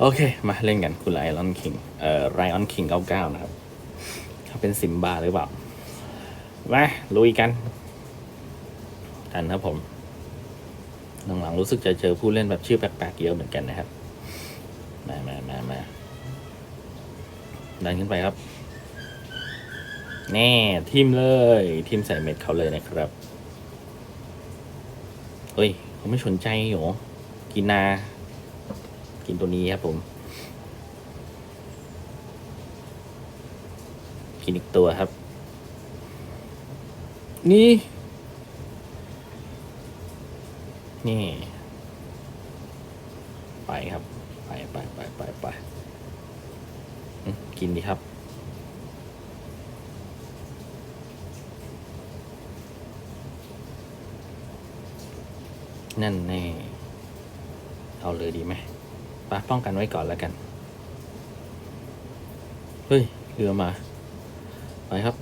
โอเค มาเล่นกันคุณไลออนคิงเอ่อไรออนคิงเก้าเก้านะครับเขาเป็นซิมบ้าหรือเปล่า มา ลุยกันทันครับผม หลังๆรู้สึกจะเจอผู้เล่นแบบชื่อแปลกๆเยอะเหมือนกันนะครับ มามามามาดันขึ้นไปครับ แน่ทิมเลยทิมใส่เม็ดเขาเลยนะครับ เฮ้ย เขาไม่สนใจเหรอกินา กินตัวนี้ครับผม กินอีกตัวครับ นี่ นี่ ไปครับ ไปไปไปไปไปอืมกินดีครับนั่นแน่เอาเลยดีไหมปะป้องกันไว้ก่อนแล้วกัน เฮ้ย เรือมา ไปครับ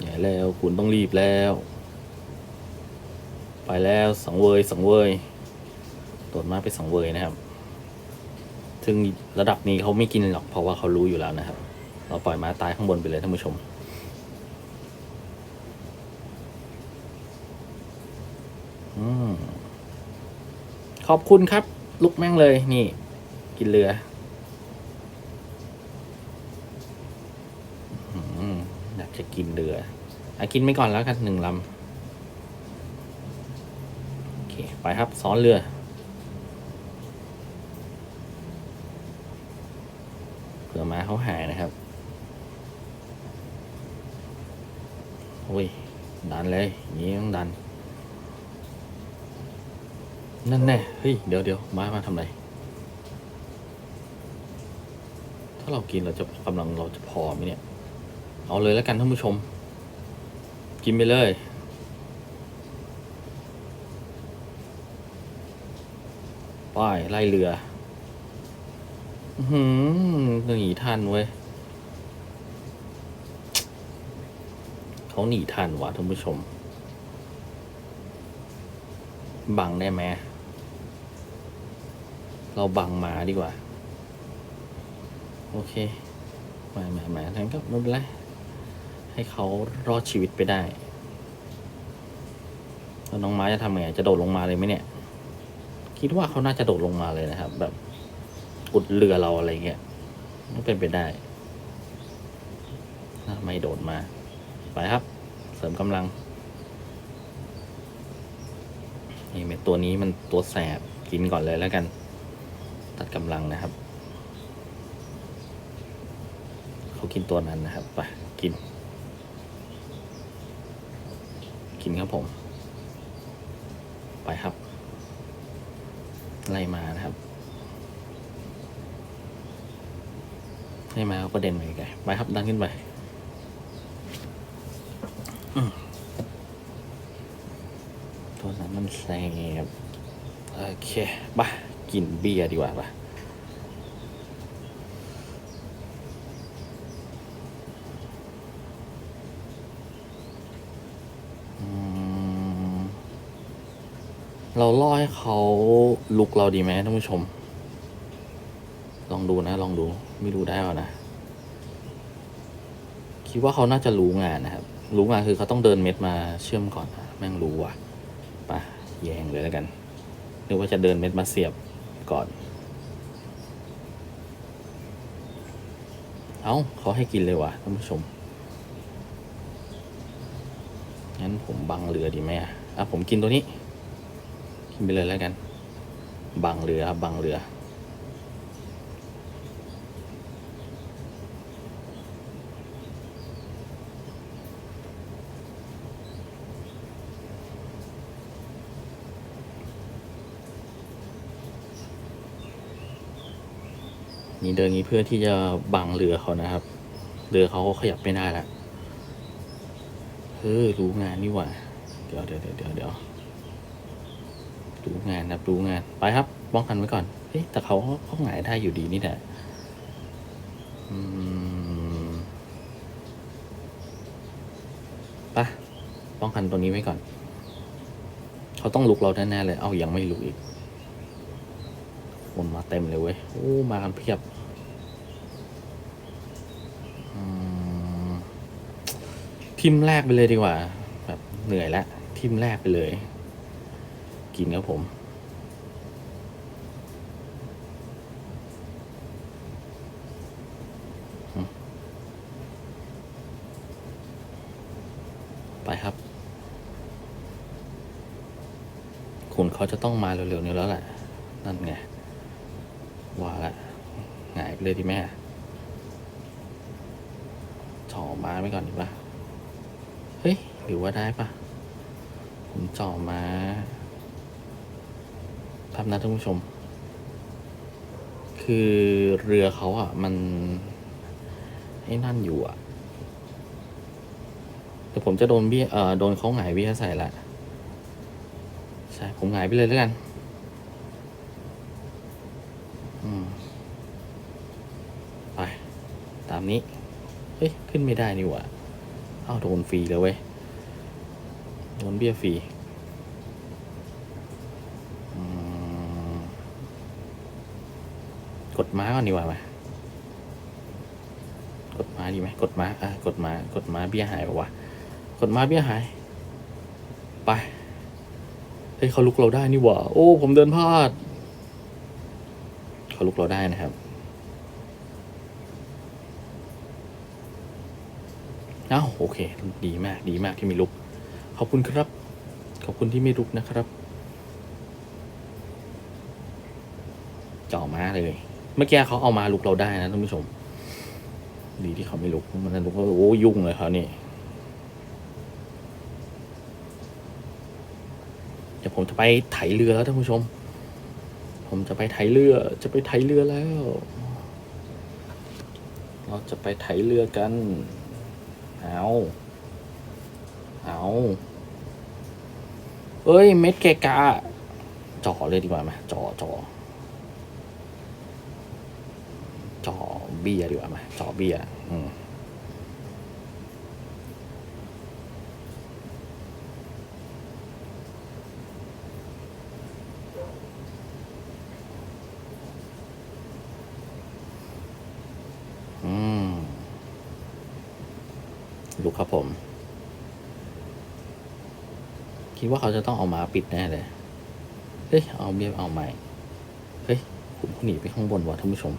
ใหญ่แล้วคุณต้องรีบแล้ว ไปแล้วสังเวยสังเวยโดดมาไปสังเวยนะครับ ซึ่งระดับนี้เขาไม่กินหรอกเพราะว่าเขารู้อยู่แล้วนะครับ เราปล่อยมาตายข้างบนไปเลยท่านผู้ชมอืม ขอบคุณครับ ลุกแม่งเลยนี่ กินเรืออยากจะกินเรืออะกินไปก่อนแล้วกันหนึ่งลำโอเค ไปครับซ้อนเรือเผื่อมาเขาหายนะครับโอ้ยดันเลย นี้ต้องดัน นั่นแน่เฮ้ยเดี๋ยวเดี๋ยวมามาทำไร ถ้าเรากินเราจะกำลังเราจะพอไหมเนี่ย เอาเลยแล้วกันท่านผู้ชม กินไปเลย ป้ายไล่เรืออือหือหนีทันเว้ยเขาหนีทันวะท่านผู้ชม บังได้ไหม เราบังหมาดีกว่า โอเคไม่ไม่ไม่ทั้นก็ไม่เป็นไร ให้เขารอดชีวิตไปได้แล้วน้องม้จะทำไง จะโดดลงมาเลยไหมเนี่ย คิดว่าเขาน่าจะโดดลงมาเลยนะครับ แบบอุดเรือเราอะไรเงี้ยไม่เป็นไปได้น่าไม่โดดมา ไปครับ เสริมกำลังนี่เม็ดตัวนี้มันตัวแสบกินก่อนเลยแล้วกัน ตัดกำลังนะครับ เขากินตัวนั้นนะครับไปกิน กินครับผม ไปครับ ไล่มานะครับให้มาเขาก็เด่นไปไกลไปครับดันขึ้นไปตัวนั้นมันแสบโอเคไป กินเบียร์ดีกว่าปะเราล่อให้เขาลุกเราดีไหมท่านผู้ชม ลองดูนะ ลองดู ไม่รู้ได้ป่ะนะ คิดว่าเขาน่าจะรู้งานนะครับ รู้งานคือเขาต้องเดินเม็ดมาเชื่อมก่อน แม่งรู้ว่ะปะแยงเลยแล้วกันหรือว่าจะเดินเม็ดมาเสียบ ก่อน เอา้าเขาให้กินเลยวะท่านผู้ชม งั้นผมบังเรือดีไหมอะอะผมกินตัวนี้ กินไปเลยแล้วกัน บังเรือครับบังเรือ นี่เดินนี้เพื่อที่จะบังเรือเขานะครับ เรือเขาขยับไม่ได้ล้วเออรู้งานนี่หว่า เดี๋ยวเดี๋ยวเดี๋ยวเดี๋ยวรู้งานนะครับรู้งานไปครับป้องกันไว้ก่อนเฮ้ยแต่เขาเขาหงายได้อยู่ดีนี่แหละไปะป้องกันตัวนี้ไว้ก่อน เขาต้องลุกเราแน่ๆเลย เอายังไม่ลุกอีก คนมาเต็มเลยเว้ย โอ้ มากันเพียบ ทิมแรกไปเลยดีกว่า แบบเหนื่อยแล้ว ทิมแรกไปเลย กินครับผมไปครับ คุณเขาจะต้องมาเร็วๆนี้แล้วแหละ นั่นไง ว่าละหงายไปเลยดีแม่จ่อมาไปก่อนดีป่ะเฮ้ย หรือว่าได้ป่ะ ผมจ่อมาทำนะท่านผู้ชม คือเรือเขาอะ มันไอ้นั่นอยู่อะแต่ผมจะโดนเบี้ยเอ่อโดนเขาหงายเบี้ยใส่ละใช่ ผมหงายไปเลยแล้วกัน ไป ตามนี้ เฮ้ย ขึ้นไม่ได้นี่หว่าเอ้าโดนฟรีเลยเว้ย โดนเบี้ยฟรีกดม้าก่อนดีกว่าไหมกดม้าดีไหมกดม้าอะกดม้ากดม้าเบี้ยหายปะวะกดม้าเบี้ยหาย ไป เฮ้ยเขาลุกเราได้นี่หว่า โอ้ ผมเดินพลาด เขาลุกเราได้นะครับเอ้าโอเค ดีมากดีมากที่ม่ลุก ขอบคุณครับ ขอบคุณที่ไม่ลุกนะครับจ่อม้าเลย เมื่อกี้เขาเอามาลุกเราได้นะท่านผู้ชม ดีที่เขาไม่ลุกมันลุกแล้วโอ้ยุ่งเลยเขานี่เดี๋ยวผมจะไปไถเรือแล้วท่านผู้ชม ผมจะไปไถเรือ จะไปไถเรือแล้ว เราจะไปไถเรือกัน เอาเอาเอ้ย เม็ดแกกาจ่อเลยดีกว่าไหมจ่อจ่อจ่อเบียดีกว่าไหมจ่อเบียอืมอืม ลุกครับผม คิดว่าเขาจะต้องเอามาปิดแน่เลย เฮ้ย เอาเบียร์เอาใหม่เฮ้ยผมหนีไปข้างบนว่ะท่านผู้ชม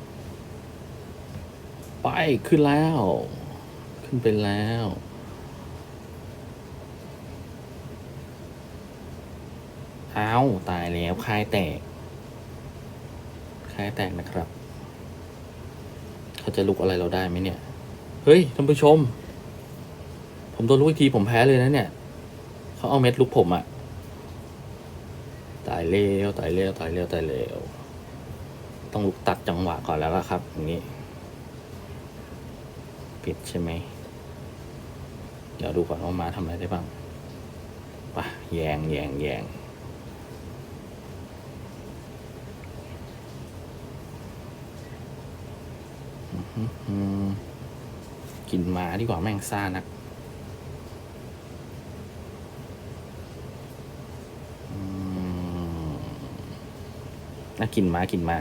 ไปขึ้นแล้ว ขึ้นไปแล้วเอ้าตายแล้วคายแตกคายแตกนะครับ เขาจะลุกอะไรเราได้ไหมเนี่ย เฮ้ยท่านผู้ชม ผมโดนลุกอีกทีผมแพ้เลยนะเนี่ย เขาเอาเม็ดลุกผมอะตายเร็วตายเร็วตายเร็วตายเร็วต้องลุกตัดจังหวะก่อนแล้วล่ะครับอย่างนี้ ปิดใช่ไหมเดี๋ยวดูก่อนว่ามาทำอะไรได้บ้างปะแยงแยงแยงกินหมาดีกว่าแม่งซ่านัก น่ากินมากินมา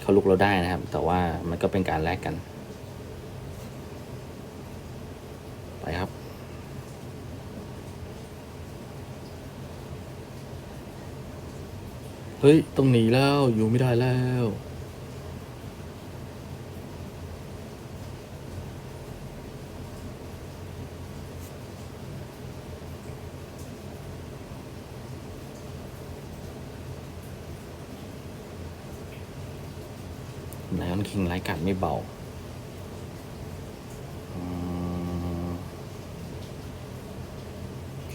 เขาลุกเราได้นะครับ แต่ว่ามันก็เป็นการแลกกัน ไปครับ เฮ้ย ต้องหนีแล้วอยู่ไม่ได้แล้ว ไลออน คิงไร้กัดไม่เบาอืม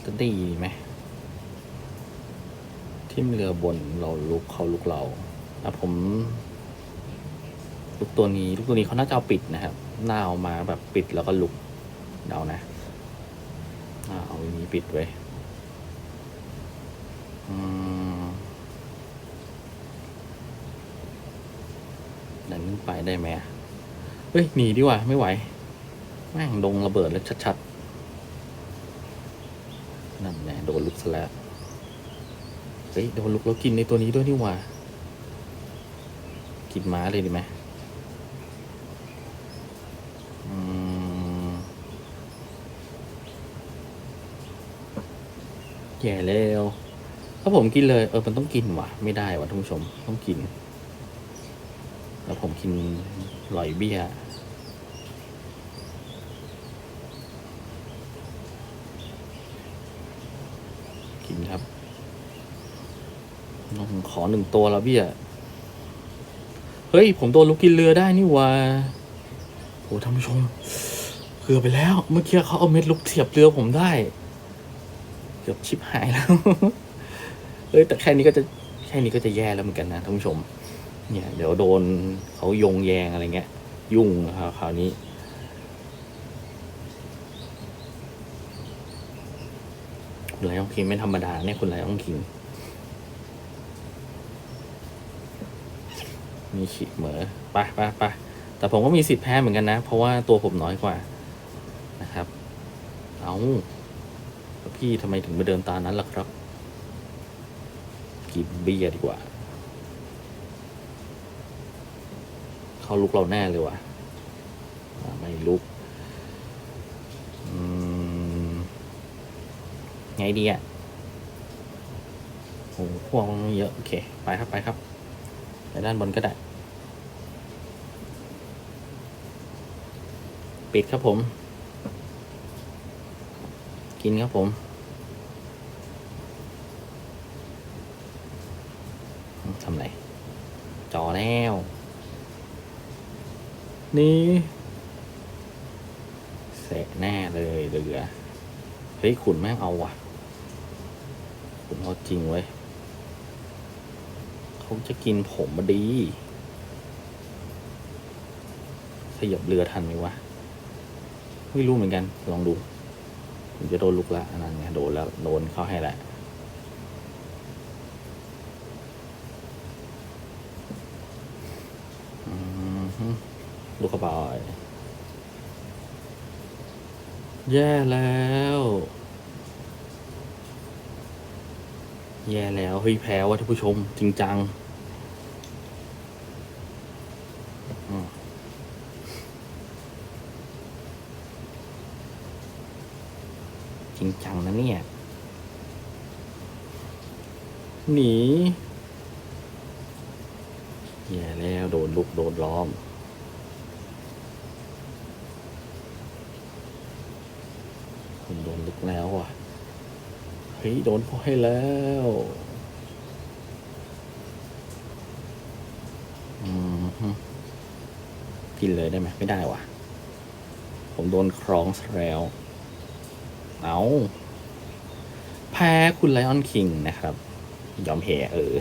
จะดีไหมทิมเรือบนเราลุกเขาลุกเราแล้วผม ลุกตัวนี้ ลุกตัวนี้เขาน่าจะเอาปิดนะครับหน้าเอามาแบบปิดแล้วก็ลุกเดานะหน้าเอาอย่างนี้ปิดไว้อืม ดันขึ้น ไปได้ไหมเฮ้ยหนีดีกว่าไม่ไหว แม่งดงระเบิดแล้วชัดๆ นั่นแน่โดนลุกซะแล้วเฮ้ยโดนลุกแล้วกินในตัวนี้ด้วยนี่หว่า กินม้าเลยดีไหมอืมแย่แล้วถ้าผมกินเลย เออ มันต้องกินว่ะ ไม่ได้ว่ะท่านผู้ชม ต้องกิน แล้วผมกินลอยเบี้ย กินครับน้องขอหนึ่งตัวแล้วเบี้ย เฮ้ย ผมโดนลูกกินเรือได้นี่ว่าโอ้ท่านผู้ชมเกือบไปแล้ว เมื่อกี้เขาเอาเม็ดลูกเสียบเรือผมได้ เกือบชิบหายแล้ว เอ้ยแต่แค่นี้ก็จะแค่นี้ก็จะแย่แล้วเหมือนกันนะท่านผู้ชม เนี่ย เดี๋ยวโดนเขายงแยงอะไรเงี้ย ยุ่งนะครับคราวนี้ คุณไลออนคิงไม่ธรรมดาเนี่ยคุณไลออนคิงมีขีดเหมอไปไปไปแต่ผมก็มีสิทธิ์แพ้เหมือนกันนะ เพราะว่าตัวผมน้อยกว่านะครับ เอาแล้วพี่ทำไมถึงมาเดินตานั้นล่ะครับ กินเบียดีกว่า เขาลุกเราแน่เลยว่ะอ่าไม่ลุกไงดีอะโอ้โหพวกมันเยอะ โอเค ไปครับไปครับไปด้านบนก็ได้ ปิดครับผม กินครับผมทำไรจอแล้ว นี่เสะแน่เลยเรือเฮ้ยขุนแม่งเอาว่ะขุนเอาจริงเว้ยเขาจะกินผมมาดีขยับเรือทันไหมวะ ไม่รู้เหมือนกัน ลองดูผมจะโดนลุกละอันนั้นไงโดนแล้ว โดนเข้าให้แหละอืม ลูกกระบอยแย่แล้ว แย่แล้ว เฮ้ย แพ้ว่ะท่านผู้ชม จริงจังจริงจังนะเนี่ย หนี แย่แล้วโดนลุกโดนล้อม ผมโดนลุกแล้วอะ เฮ้ย โดนเขาให้แล้วอืมกินเลยได้ไหมไม่ได้ว่ะ ผมโดนครองแล้ว เอาแพ้คุณไลออนคิงนะครับ ยอมแพ้เออ